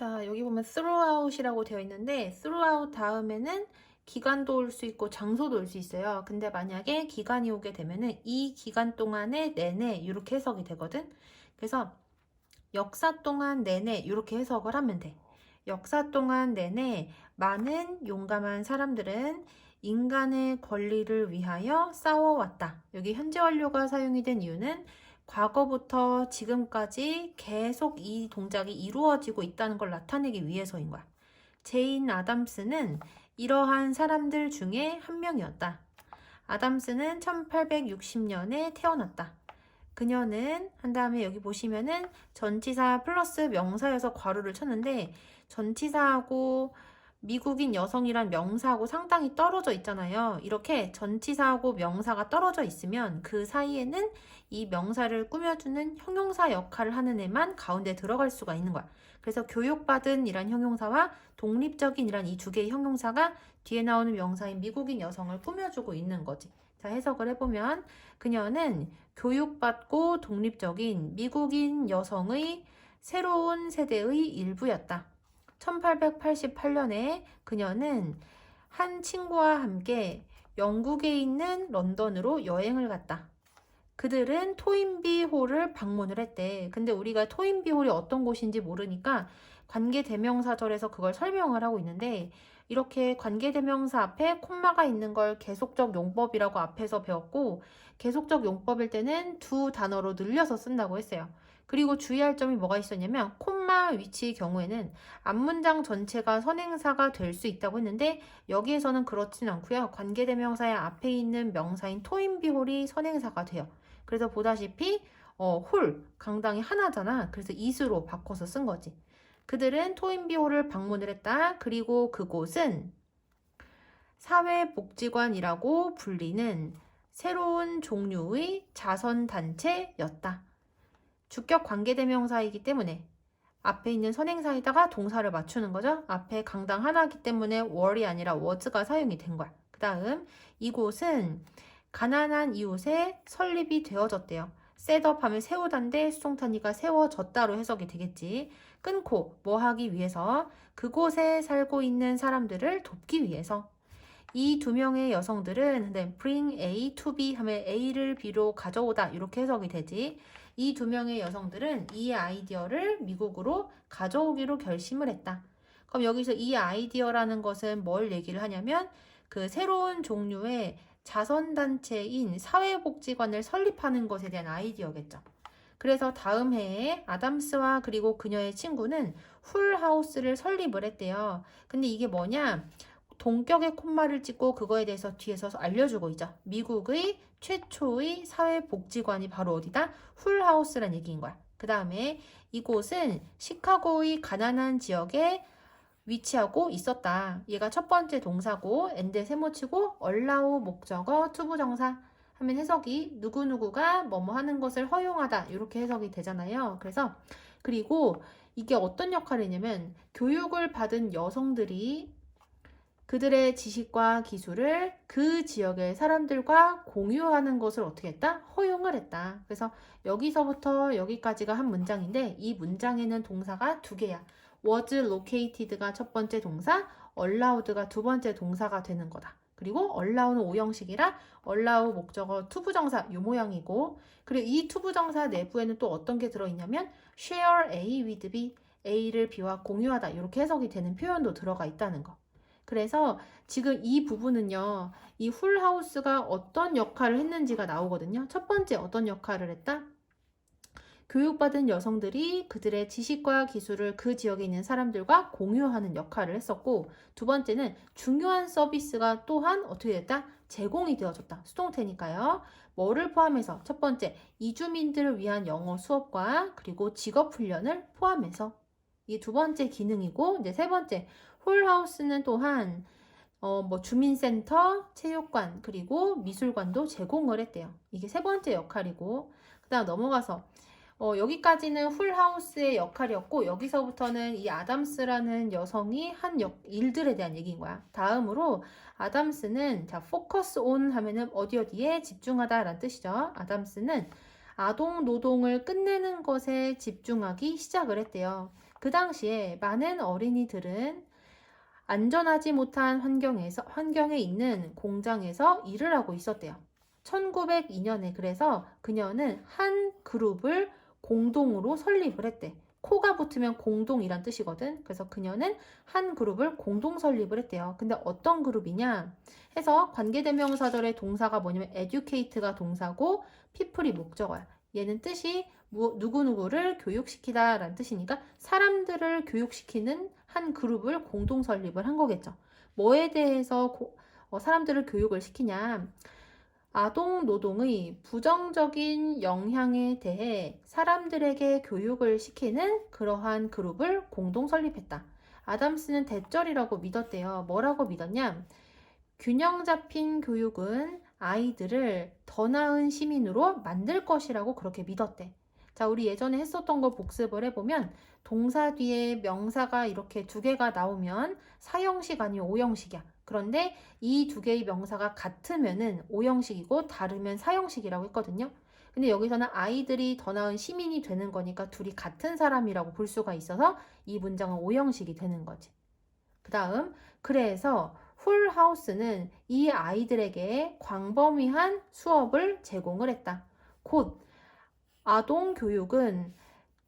자, 여기 보면 throughout이라고 되어 있는데 throughout 다음에는 기간도 올 수 있고 장소도 올 수 있어요. 근데 만약에 기간이 오게 되면은 이 기간 동안의 내내 이렇게 해석이 되거든. 그래서 역사 동안 내내 이렇게 해석을 하면 돼. 역사 동안 내내 많은 용감한 사람들은 인간의 권리를 위하여 싸워왔다. 여기 현재 완료가 사용이 된 이유는 과거부터 지금까지 계속 이 동작이 이루어지고 있다는 걸 나타내기 위해서인 거야. 제인 아담스는 이러한 사람들 중에 한 명이었다. 아담스는 1860년에 태어났다. 그녀는 한 다음에 여기 보시면은 전치사 플러스 명사여서 괄호를 쳤는데 전치사하고 미국인 여성이란 명사하고 상당히 떨어져 있잖아요. 이렇게 전치사하고 명사가 떨어져 있으면 그 사이에는 이 명사를 꾸며주는 형용사 역할을 하는 애만 가운데 들어갈 수가 있는 거야. 그래서 교육받은 이란 형용사와 독립적인 이란 이 두 개의 형용사가 뒤에 나오는 명사인 미국인 여성을 꾸며주고 있는 거지. 자, 해석을 해보면 그녀는 교육받고 독립적인 미국인 여성의 새로운 세대의 일부였다. 1888년에 그녀는 한 친구와 함께 영국에 있는 런던으로 여행을 갔다. 그들은 토인비 홀을 방문을 했대. 근데 우리가 토인비 홀이 어떤 곳인지 모르니까 관계 대명사절에서 그걸 설명을 하고 있는데 이렇게 관계 대명사 앞에 콤마가 있는 걸 계속적 용법이라고 앞에서 배웠고 계속적 용법일 때는 두 단어로 늘려서 쓴다고 했어요. 그리고 주의할 점이 뭐가 있었냐면 콤마 위치의 경우에는 앞문장 전체가 선행사가 될 수 있다고 했는데 여기에서는 그렇진 않고요. 관계대명사의 앞에 있는 명사인 토인비홀이 선행사가 돼요. 그래서 보다시피 어, 홀 강당이 하나잖아. 그래서 이수로 바꿔서 쓴 거지. 그들은 토인비홀을 방문을 했다. 그리고 그곳은 사회복지관이라고 불리는 새로운 종류의 자선단체였다. 주격 관계대명사이기 때문에 앞에 있는 선행사에다가 동사를 맞추는 거죠. 앞에 강당 하나이기 때문에 월이 아니라 was가 사용이 된 거야. 그 다음 이곳은 가난한 이웃에 설립이 되어졌대요. 셋업 하면 세우다인데 수동탄이가 세워졌다로 해석이 되겠지. 끊고 뭐 하기 위해서 그곳에 살고 있는 사람들을 돕기 위해서 이 두 명의 여성들은 네, bring A to B 하면 A를 B로 가져오다 이렇게 해석이 되지. 이 두 명의 여성들은 이 아이디어를 미국으로 가져오기로 결심을 했다. 그럼 여기서 이 아이디어라는 것은 뭘 얘기를 하냐면 그 새로운 종류의 자선단체인 사회복지관을 설립하는 것에 대한 아이디어겠죠. 그래서 다음 해에 아담스와 그리고 그녀의 친구는 훌하우스를 설립을 했대요. 근데 이게 뭐냐? 동격의 콤마를 찍고 그거에 대해서 뒤에서 알려주고 있죠. 미국의 최초의 사회복지관이 바로 어디다? 훌하우스란 얘기인 거야. 그 다음에 이곳은 시카고의 가난한 지역에 위치하고 있었다. 얘가 첫 번째 동사고 엔드 세모치고 얼라우 목적어 투부정사 하면 해석이 누구누구가 뭐뭐 하는 것을 허용하다 이렇게 해석이 되잖아요. 그래서 그리고 이게 어떤 역할을 했냐면 교육을 받은 여성들이 그들의 지식과 기술을 그 지역의 사람들과 공유하는 것을 어떻게 했다? 허용을 했다. 그래서 여기서부터 여기까지가 한 문장인데 이 문장에는 동사가 두 개야. was located가 첫 번째 동사, allowed가 두 번째 동사가 되는 거다. 그리고 allow는 오형식이라 allow 목적어 투부정사 요 모양이고 그리고 이 투부정사 내부에는 또 어떤 게 들어있냐면 share A with B, A를 B와 공유하다 이렇게 해석이 되는 표현도 들어가 있다는 거. 그래서 지금 이 부분은요, 이 훌하우스가 어떤 역할을 했는지가 나오거든요. 첫 번째 어떤 역할을 했다? 교육받은 여성들이 그들의 지식과 기술을 그 지역에 있는 사람들과 공유하는 역할을 했었고, 두 번째는 중요한 서비스가 또한 어떻게 됐다? 제공이 되어졌다. 수동태니까요. 뭐를 포함해서? 첫 번째, 이주민들을 위한 영어 수업과 그리고 직업 훈련을 포함해서 이 두 번째 기능이고, 이제 세 번째, 홀하우스는 또한 어, 뭐 주민센터, 체육관, 그리고 미술관도 제공을 했대요. 이게 세 번째 역할이고, 그 다음 넘어가서 어, 여기까지는 훌하우스의 역할이었고 여기서부터는 이 아담스라는 여성이 한 역, 일들에 대한 얘기인 거야. 다음으로 아담스는 자 포커스 온 하면은 어디 어디에 집중하다라는 뜻이죠. 아담스는 아동 노동을 끝내는 것에 집중하기 시작을 했대요. 그 당시에 많은 어린이들은 안전하지 못한 환경에서 환경에 있는 공장에서 일을 하고 있었대요. 1902년에 그래서 그녀는 한 그룹을 공동으로 설립을 했대. 코가 붙으면 공동이란 뜻이거든. 그래서 그녀는 한 그룹을 공동 설립을 했대요. 근데 어떤 그룹이냐? 해서 관계대명사절의 동사가 뭐냐면 educate가 동사고 people이 목적어야. 얘는 뜻이 무- 누구누구를 교육시키다 라는 뜻이니까 사람들을 교육시키는 한 그룹을 공동 설립을 한 거겠죠. 뭐에 대해서 고- 어, 사람들을 교육을 시키냐? 아동 노동의 부정적인 영향에 대해 사람들에게 교육을 시키는 그러한 그룹을 공동 설립했다. 아담스는 대절이라고 믿었대요. 뭐라고 믿었냐? 균형 잡힌 교육은 아이들을 더 나은 시민으로 만들 것이라고 그렇게 믿었대. 자, 우리 예전에 했었던 거 복습을 해보면 동사 뒤에 명사가 이렇게 두 개가 나오면 사형식 아니면 오형식이야. 그런데 이 두 개의 명사가 같으면은 오형식이고 다르면 사형식이라고 했거든요. 근데 여기서는 아이들이 더 나은 시민이 되는 거니까 둘이 같은 사람이라고 볼 수가 있어서 이 문장은 오형식이 되는 거지. 그 다음, 그래서 훌하우스는 이 아이들에게 광범위한 수업을 제공을 했다. 곧 아동 교육은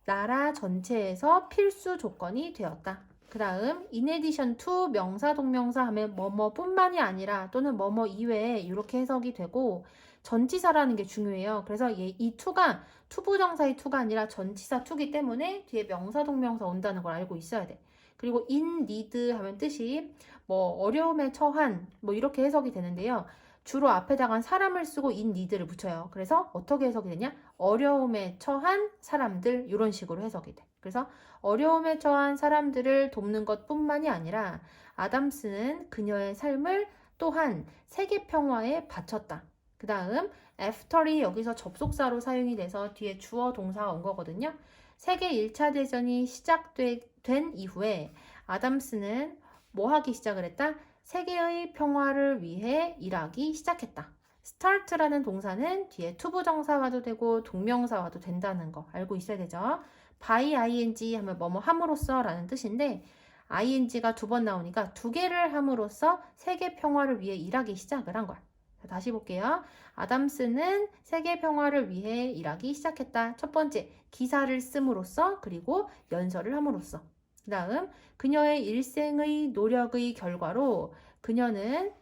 나라 전체에서 필수 조건이 되었다. 그 다음 addition to 명사 동명사 하면 뭐뭐뿐만이 아니라 또는 뭐뭐 이외에 이렇게 해석이 되고 전치사라는 게 중요해요. 그래서 얘, 이 to가 투부정사의 to가 아니라 전치사 to기 때문에 뒤에 명사 동명사 온다는 걸 알고 있어야 돼. 그리고 in need 하면 뜻이 뭐 어려움에 처한 뭐 이렇게 해석이 되는데요. 주로 앞에다가 사람을 쓰고 in need를 붙여요. 그래서 어떻게 해석이 되냐? 어려움에 처한 사람들 이런 식으로 해석이 돼. 그래서 어려움에 처한 사람들을 돕는 것뿐만이 아니라 아담스는 그녀의 삶을 또한 세계 평화에 바쳤다. 그 다음 after이 여기서 접속사로 사용이 돼서 뒤에 주어 동사가 온 거거든요. 세계 1차 대전이 시작 된 이후에 아담스는 뭐 하기 시작을 했다? 세계의 평화를 위해 일하기 시작했다. start라는 동사는 뒤에 투부정사와도 되고 동명사와도 된다는 거 알고 있어야 되죠. by ing 하면 뭐뭐 함으로써 라는 뜻인데 ing가 두 번 나오니까 두 개를 함으로써 세계 평화를 위해 일하기 시작을 한 거야. 자, 다시 볼게요. 아담스는 세계 평화를 위해 일하기 시작했다. 첫 번째, 기사를 씀으로써 그리고 연설을 함으로써. 그 다음, 그녀의 일생의 노력의 결과로 그녀는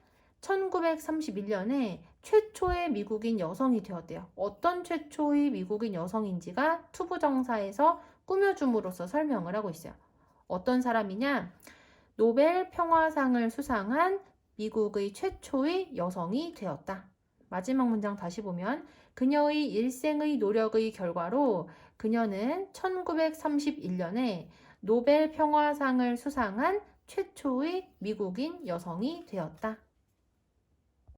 1931년에 최초의 미국인 여성이 되었대요. 어떤 최초의 미국인 여성인지가 투부정사에서 꾸며줌으로써 설명을 하고 있어요. 어떤 사람이냐? 노벨 평화상을 수상한 미국의 최초의 여성이 되었다. 마지막 문장 다시 보면 그녀의 일생의 노력의 결과로 그녀는 1931년에 노벨 평화상을 수상한 최초의 미국인 여성이 되었다.